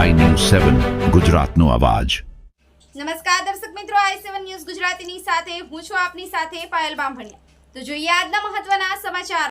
સેવન ગુજરાતનો અવાજ. નમસ્કાર દર્શક મિત્રો આઈ સેવન ન્યૂઝ ગુજરાતીની સાથે હું છું આપની સાથે પાયલ બામભણિયા. તો જોઈએ આજના મહત્વના સમાચાર.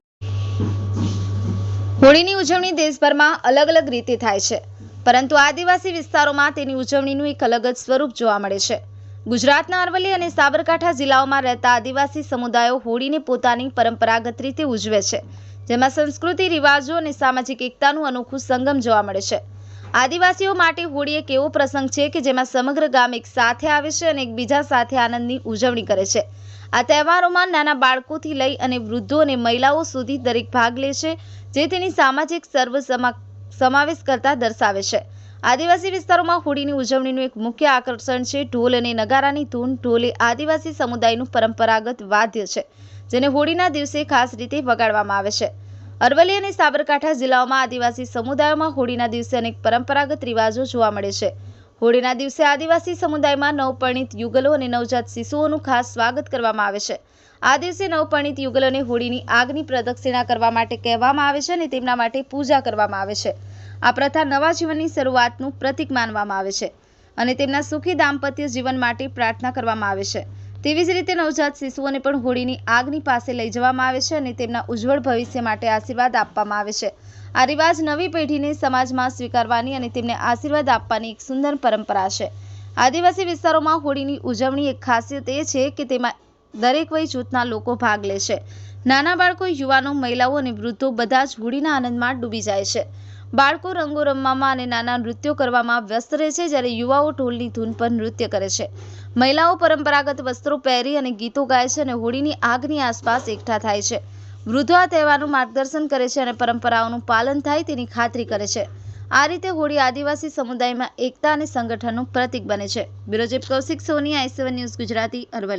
હોળીની ઉજવણી દેશભરમાં અલગ અલગ રીતે થાય છે. પરંતુ આદિવાસી વિસ્તારોમાં તેની ઉજવણીનું એક અલગ જ સ્વરૂપ જોવા મળે છે. ગુજરાતના અરવલ્લી અને સાબરકાંઠા જિલ્લાઓમાં રહેતા આદિવાસી સમુદાયો હોળીને પોતાની પરંપરાગત રીતે ઉજવે છે. જેમાં સંસ્કૃતિ રિવાજો અને સામાજિક એકતાનું અનોખું સંગમ જોવા મળે છે. આદિવાસીઓ માટે હોળી એક એવો પ્રસંગ છે કે જેમાં સમગ્ર ગામ એક સાથે આવે છે અને એકબીજા સાથે આનંદની ઉજવણી કરે છે. આ તહેવારોમાં નાના બાળકોથી લઈ અને વૃદ્ધો અને મહિલાઓ સુધી દરેક ભાગ લે છે, જે તેની સામાજિક સર્વ સમા- સમાવેશ કરતા દર્શાવે છે. આદિવાસી વિસ્તારોમાં હોળીની ઉજવણીનું એક મુખ્ય આકર્ષણ છે, ઢોલ અને નગારાની ધૂન, ઢોલ એ આદિવાસી સમુદાયનું પરંપરાગત વાદ્ય છે, જેને હોળીના દિવસે ખાસ રીતે વગાડવામાં આવે છે. અરવલ્લી અને સાબરકાંઠા જિલ્લાઓમાં આદિવાસી સમુદાયોમાં હોળીના દિવસે અનેક પરંપરાગત રિવાજો જોવા મળે છે. હોળીના દિવસે આદિવાસી સમુદાયમાં નવપરણિત યુગલો અને નવજાત શિશુઓનું ખાસ સ્વાગત કરવામાં આવે છે. આ દિવસે નવપરણિત યુગલોને હોળીની આગની પ્રદક્ષિણા કરવા માટે કહેવામાં આવે છે અને તેમના માટે પૂજા કરવામાં આવે છે. આ પ્રથા નવા જીવનની શરૂઆતનું પ્રતીક માનવામાં આવે છે અને તેમના સુખી દાંપત્ય જીવન માટે પ્રાર્થના કરવામાં આવે છે. તેવી જ રીતે નવજાત શિશુઓને પણ હોળીની આગની પાસે લઈ જવામાં આવે છે અને તેમના ઉજ્જવળ ભવિષ્ય માટે આશીર્વાદ આપવામાં આવે છે. આ રિવાજ નવી પેઢીને સમાજમાં સ્વીકારવાની અને તેમને આશીર્વાદ આપવાની એક સુંદર પરંપરા છે. આદિવાસી વિસ્તારોમાં હોળીની ઉજવણી એક ખાસિયત એ છે કે તેમાં દરેક વય જૂથના લોકો ભાગ લે છે. નાના બાળકો, યુવાનો, મહિલાઓ અને વૃદ્ધો બધા જ હોળીના આનંદમાં ડૂબી જાય છે. બાળકો રંગો રમવામાં અને નાના નૃત્યો કરવામાં વ્યસ્ત રહે છે જ્યારે યુવાઓ ઢોલની ધૂન પર નૃત્ય કરે છે. મહિલાઓ પરંપરાગત વસ્ત્રો પહેરી અને ગીતો ગાય છે અને હોળીની આગની આસપાસ એકઠા થાય છે. વૃદ્ધો આ તહેવારનું માર્ગદર્શન કરે છે અને પરંપરાઓનું પાલન થાય તેની ખાતરી કરે છે. આ રીતે હોળી આદિવાસી સમુદાયમાં એકતા અને સંગઠનનું પ્રતીક બને છે. Bureau chief Kaushik Soni, I News Gujarati Aravalli.